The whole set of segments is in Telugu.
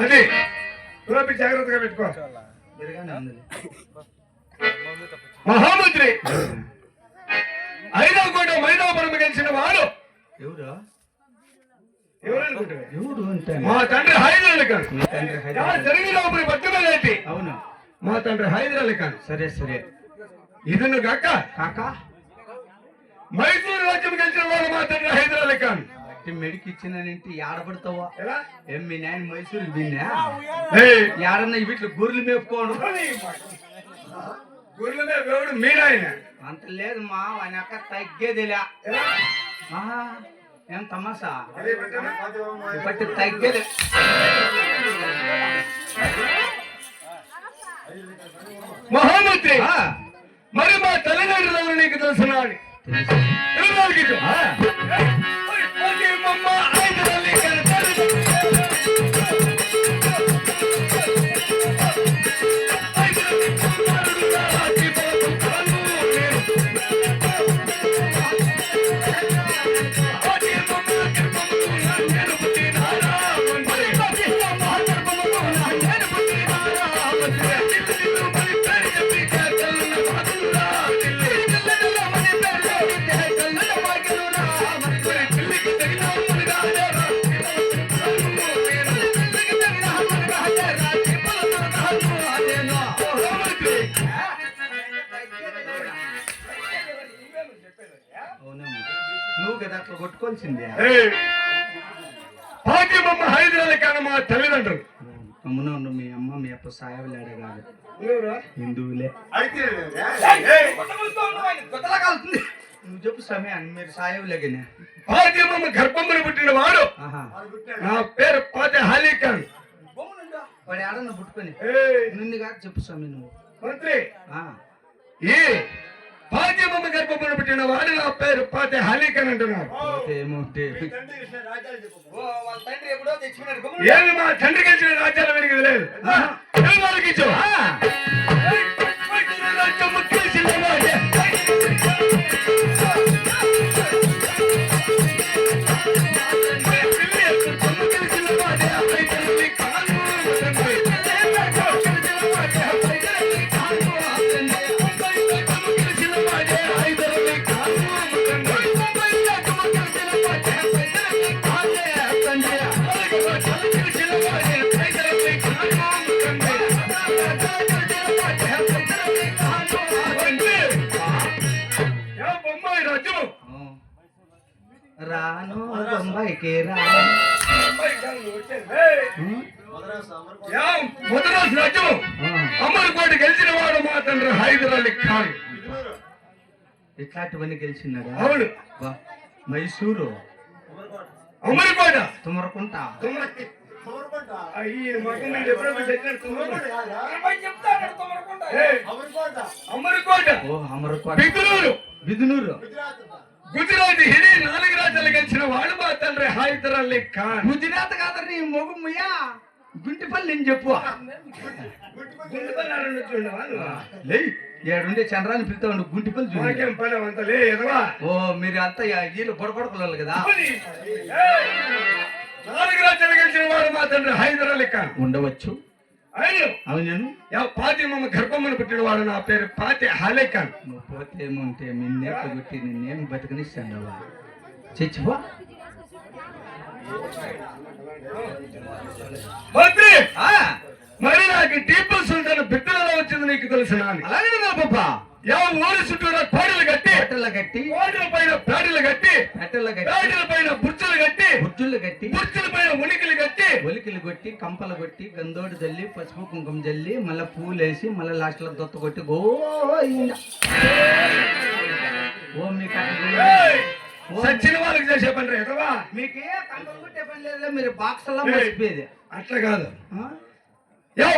అది టోపీ జాగ్రత్తగా పెట్టుకో. మహామంత్రి. ఐదవ కోట మైదాపురం గెలిచిన వాడు ఎవరు? మా తండ్రి హైదరాబాద్. జరిగినప్పుడు పట్టుమలేటి అవును. మా తండ్రి హైదరాబాద్ ఖాన్ సరే సరే. ఇదను కాక? కాకా? మైసూరు రాజ్యం గెలిచిన వాడు మా తండ్రి హైదరాబాద్ అంటే మెడికి ఇచ్చినానంటే ఆడపడతావా ఎలా? ఏం మీ నాయన మైసూరు విన్నా ఏయ్, యాడన్నా వీటిలో గొర్రెలు మేపుకోను? గుర్రమే దేవుడు మీరాయన అంత లేదు మా వాని అక్క తగ్గేదిలే. ఏం తమాసా? బట్టి తగ్గేది మహామంత్రి ఆ, మరి మా తల్లిదండ్రులు నీకు తెలుసున్నాడు తెలుసు. కొట్టుకోవాల్సిందే పాటిమమ్మ హైదరాబాద్ కాని మా తల్లిదండ్రులు. అమ్మున ఉండు మీ అమ్మ మీ అప్ప సాయవులాడే కాదు. హిందువులే. నువ్వు చెప్పు సమయాన్ని మీరు సాయవులేగనే పాటిమమ్మ గర్భమును పుట్టిన వాడు ఆహా. నా పేరు పాతి హాలీఖాన్. వాడు ఆడన్న పుట్టుకొని. నిన్ను కాదు చెప్పు స్వామి నువ్వు. మంత్రి ఆ, ఈ పాతిమమ్మ గర్భమును పుట్టిన వాడు నా పేరు పాతి హాలీఖాన్ అంటున్నారు పోతే ఏమవుతే ఏమి మా తండ్రి గెలిచిన రాజ్యాలు వెలిగి లేదు. వాళ్ళకి ఇచ్చావు? అమరకోట గెలిచిన వాడు మా తండ్రి హైదర్ అలీ ఖాన్. ఇట్లాంటివన్నీ గెలిచినాడా? అవును. మైసూరు. అమరకోట తుమరకుంట! అమరకోట బిదునూరు. గుజరాత్ హిడి నాలుగు రాజ్యాలు గెలిచిన వాడు మా తండ్రి హైదర్ అలీ ఖాన్. గుజరాత్ కాదు నీ మొగుమ్మయ్యా గుంటిపల్లి నేను చెప్పు. వాళ్ళు. లే ఏడుండే చంద్రాన్ని పిలుతా ఉండు గుంటిపల్లి చూడు. పని అవంతా లే ఎదవా? ఓ మీరు అంతా వీళ్ళు పొడపడకలు కదా! నాలుగు రాజ్యాలు గెలిచిన వాడు మా తండ్రి హైదర్ అలీ ఖాన్. ఉండవచ్చు. ఆయన అవును నేను యా పాతి మమ్మ గర్భమ్మను పుట్టిన వాడు నా పేరు పాతి హాలే ఖాన్ నువ్వు పోతే ఏముంటే నిన్నేక కొట్టి నిన్నేం బతకనిస్తాండవా చచ్చిపో మరి నాకు టీపు సుల్తాన్ బిడ్డలలో వచ్చింది నీకు తెలుసు అలాగే నా పాప? యా ఊరి చుట్టూరా కోడలు కట్టి పెట్టెల కట్టి కోడల పైన పేడలు కట్టి పెట్టెల కట్టి పేడల పైన బుర్చలు కట్టి బుజ్జులు కట్టి బుర్చల పైన ఉనికిలు కట్టి ఒలికిలు కొట్టి కంపలు కొట్టి గందోడు జల్లి పసుపు కుంకుమ జల్లి మళ్ళీ పూలేసి మళ్ళీ లాస్ట్లో దొత్త కొట్టి గోయింద ఓ సచ్చిన వాళ్ళకి చేసే పని రేదవా మీకు ఏ కంపలు కొట్టే పని లేదు మీరు బాక్స్లో మర్చిపోయేది. అట్లా కాదు.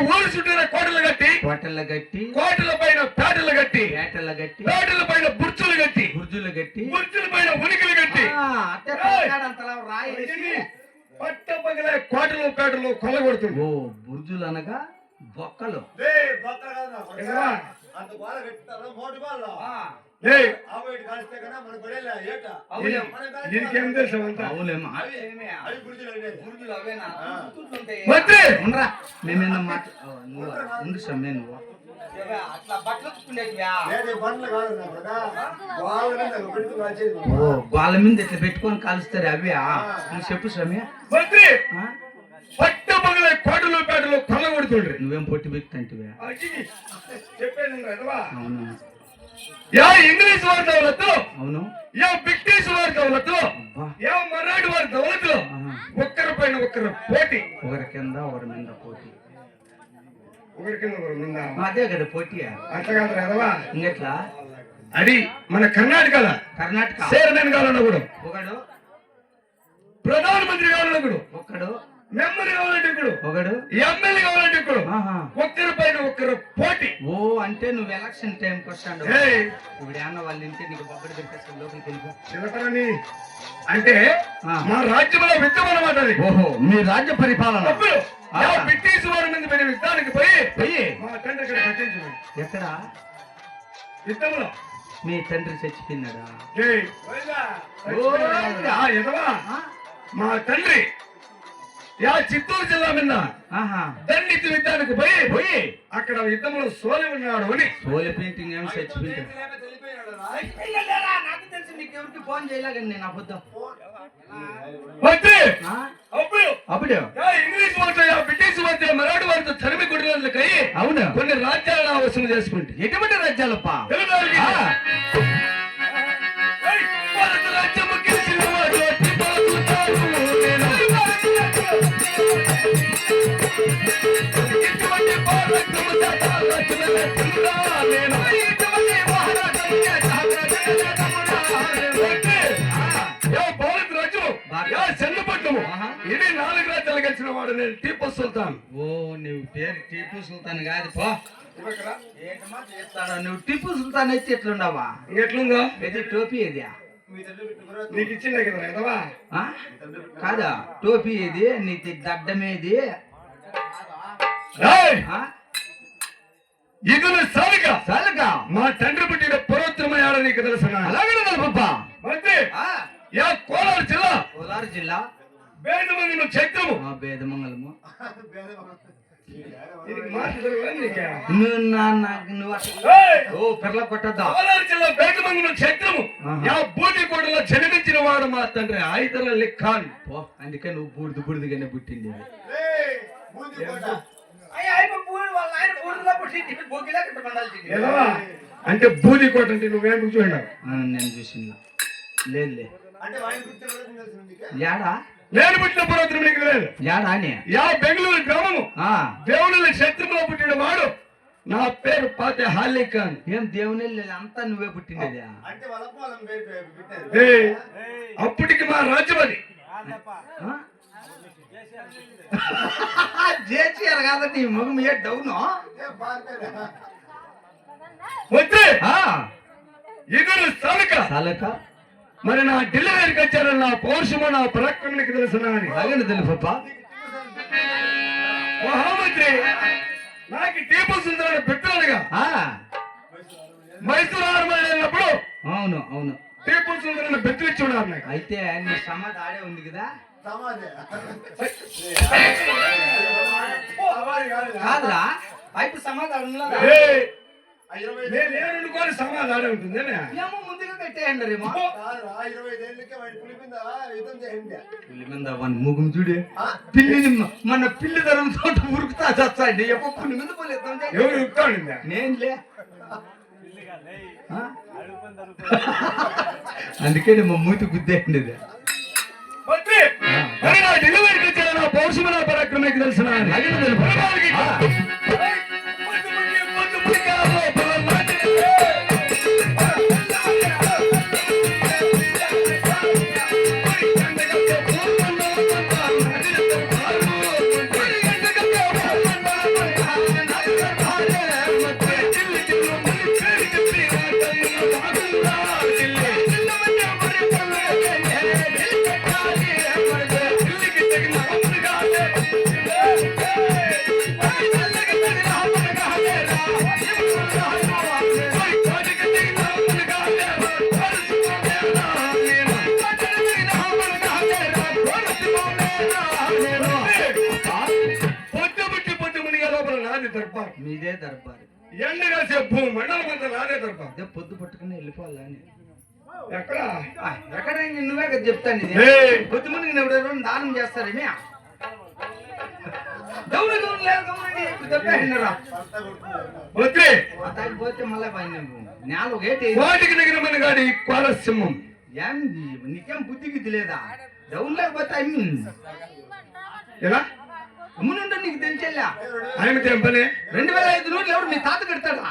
ఊరి చుట్టూరా కోటలు కట్టి కోటల కట్టి కోటల పైన పేటలు కట్టి పేటల కట్టి పేటల పైన బుర్చలు కట్టి గుర్జులు కట్టి. బుర్చల పైన ఉనికిలు కట్టి. రాయేసి పట్ట పగలే కోటలు పేటలు కొల్లగొడుతుంది. ఓ బుర్జులు అనగా బొక్కలు. దీనికి తెలుసు మేమేనా మాట నువ్వు? వాళ్ళ మీద ఇట్లా పెట్టుకొని కాలుస్తారు అవి నువ్వు చెప్పు మంత్రి! పట్ట పగలే కోటలు పేటలు కొల్లగొడుతుండ్రి నువ్వేం పొట్టి బిక్తంటివా అడిగి చెప్పాను ఎదవా అవును? యా ఇంగ్లీష్ వారి దౌలత్తు అవును. యా బ్రిటిష్ వారి దౌలత్తు అబ్బా. యా మరాఠీ వారి దౌలత్తు ఆహా. ఒక్కరి పైన ఒక్కరు పోటీ. ఒకరి కింద ఒకరి మీద పోటీ. ఒకరి కింద ఒకరు ఉందా అదే కదా పోటీ అట్లా కాదు ఎదవా? ఇంకెట్లా? అది మన కర్ణాటకల కర్ణాటక. చైర్మన్ కావాలన్నా కూడా. ఒకడు. ప్రధానమంత్రి కావాలన్నా కూడా. ఒకడు. మెంబర్ కావాలంటే ఇప్పుడు. ఒకడు? ఎమ్మెల్యే కావాలంటే ఇప్పుడు. ఆహా. ఒక్కరి పైన ఒక్కరు పోటీ. ఓ అంటే నువ్వు ఎలక్షన్ ఇప్పుడు ఏమన్నా వాళ్ళ ఇంటి నీకు బొబ్బడి తింటే లోపలికి వెళ్ళిపో. అంటే. మా రాజ్యంలో విద్యం అన్నమాట అది. ఓహో మీ రాజ్య పరిపాలన. బ్రిటిష్ వారి మీద పడిన యుద్ధానికి పోయి పోయి. మా తండ్రి ఇక్కడ ఎక్కడ? యుద్ధంలో. మీ తండ్రి చచ్చిపోయినాడా? మా తండ్రి యా చిత్తూరు జిల్లా ఆహా. దండిత యుద్ధానికి పోయి పోయి అక్కడ యుద్ధంలో సోలి ఉన్నాడు అని. సోలి పెయింటింగ్ ఏమి చచ్చిపోయింది. నాకు తెలిసి ఎవరికి ఫోన్ చేయలేకండి నేను అబద్ధం? అప్పుడు! ఇంగ్లీష్ వారితో బ్రిటిష్ వారితో మరాఠీ వారితో తరిమి కొట్టినందుకై అవును? కొన్ని రాజ్యాలను వసూలు చేసుకుంటే ఎటువంటి రాజ్యాలప్పా? ఇది నాలుగు రాజ్యాలు గెలిచిన వాడు నేను టీపు సుల్తాన్. ఓ నువ్వు పేరు టిప్పు సుల్తాన్ కాదు పో. నువ్వు టిప్పు సుల్తాన్ అయితే ఎట్లుండవా? ఎట్లుందో ఇది టోపీ ఇది. నీకు ఇచ్చిండే కదా? కాదా? టోపీ ఇది నీకు దడ్డమేది? ఇది. సారిక చాలుగా మా తండ్రి పుట్టిన పురోత్తమయాడ నీకు తెలుసు? అలాగే మంత్రి! యా కోలారు జిల్లా! కోలారు జిల్లా? వేదమంగళం చైత్రము ఆ నీకే? నువ్వు నా నాకు నువ్వు అసలు ఏయ్, ఓ పిల్ల కొట్టద్దా? కోలారు జిల్లా చైత్రము జన్మించిన వాడు మా తండ్రి హైదర్ అలీ ఖాన్ పో అందుకే నువ్వు బూడిద బూడిదగానే పుట్టింది అంటే బూదికోట అంటే నువ్వేం చూడండి నేను చూసిన లేదులే? యాడా? నేను పుట్టిన పురోత్తరం నీకు లేదు. యాడా అని యా బెంగళూరు గ్రామము. ఆ, దేవుళ్ళ క్షేత్రంలో పుట్టిన వాడు. నా పేరు పాతే హాలీ ఖాన్. ఏం దేవుని అంతా నువ్వే పుట్టినది అప్పటికి మా రాజ్యం అది. జేసీఆర్ కాదండి ముఖం ఏ డౌను వద్దే. ఇద్దరు స్థానిక చాలక మరి నా డెలివరీకి వచ్చారు నా పౌరుషము నా పరాక్రమానికి తెలుసునా అని అలాగే తెలుసు పప్ప మహామంత్రి నాకు టీపు సుందరాన్ని పెట్టాడుగా ఆ, మైసూరు ఆర్మల్ వెళ్ళినప్పుడు అవును అవును. టీపు సుందరాన్ని బెత్తిచ్చున్నారు నాకు. అయితే నీ సమాధి ఆడే ఉంది కదా? సమాధి. కాదురా అయితే సమాధి ఆడ ఉన్నదా? ఏయ్, ఆ ఇరవై నేను ఏమనుకోని సమాధానం ఉంటుంది రేమో పులి వాని ముఖం చూడే? ఆ, పిల్లిని మన పిల్లి ధరంతో ఉరుకుతా చచ్చాండి ఎప్పుడు పులి మీద పోలేద్దాం ఎవరు చెప్తాడు నేనులే. ఆ? అందుకే మా మూతి గుద్దేయండి డెలివరీకి వచ్చారు నా పౌరుషము నా పరాక్రమానికి తెలుసునా ఇదే దర్బారు. మండలం అంతా నాదే తప్ప అదే పొద్దు పట్టుకుని వెళ్ళిపోవాలా అని. ఎక్కడ? నువ్వే కదా చెప్తాను ఇది! పొద్దు ముందు ఎవరు ఎవరు దానం చేస్తారేమి గౌరవ లేదు గౌరవండి. వద్దే పోతే మళ్ళీ పైన నేల ఒకటి వాటికి గాడి ఏం నీకేం బుద్ధి గిద్ది లేదా? డౌన్ లేకపోతే ఐ ఎలా? అమ్మునుంటే నీకు తెలిసేలా? ఏం పని రెండు వేల ఐదు నూట్లు ఎవరు మీ తాత కడతాడా?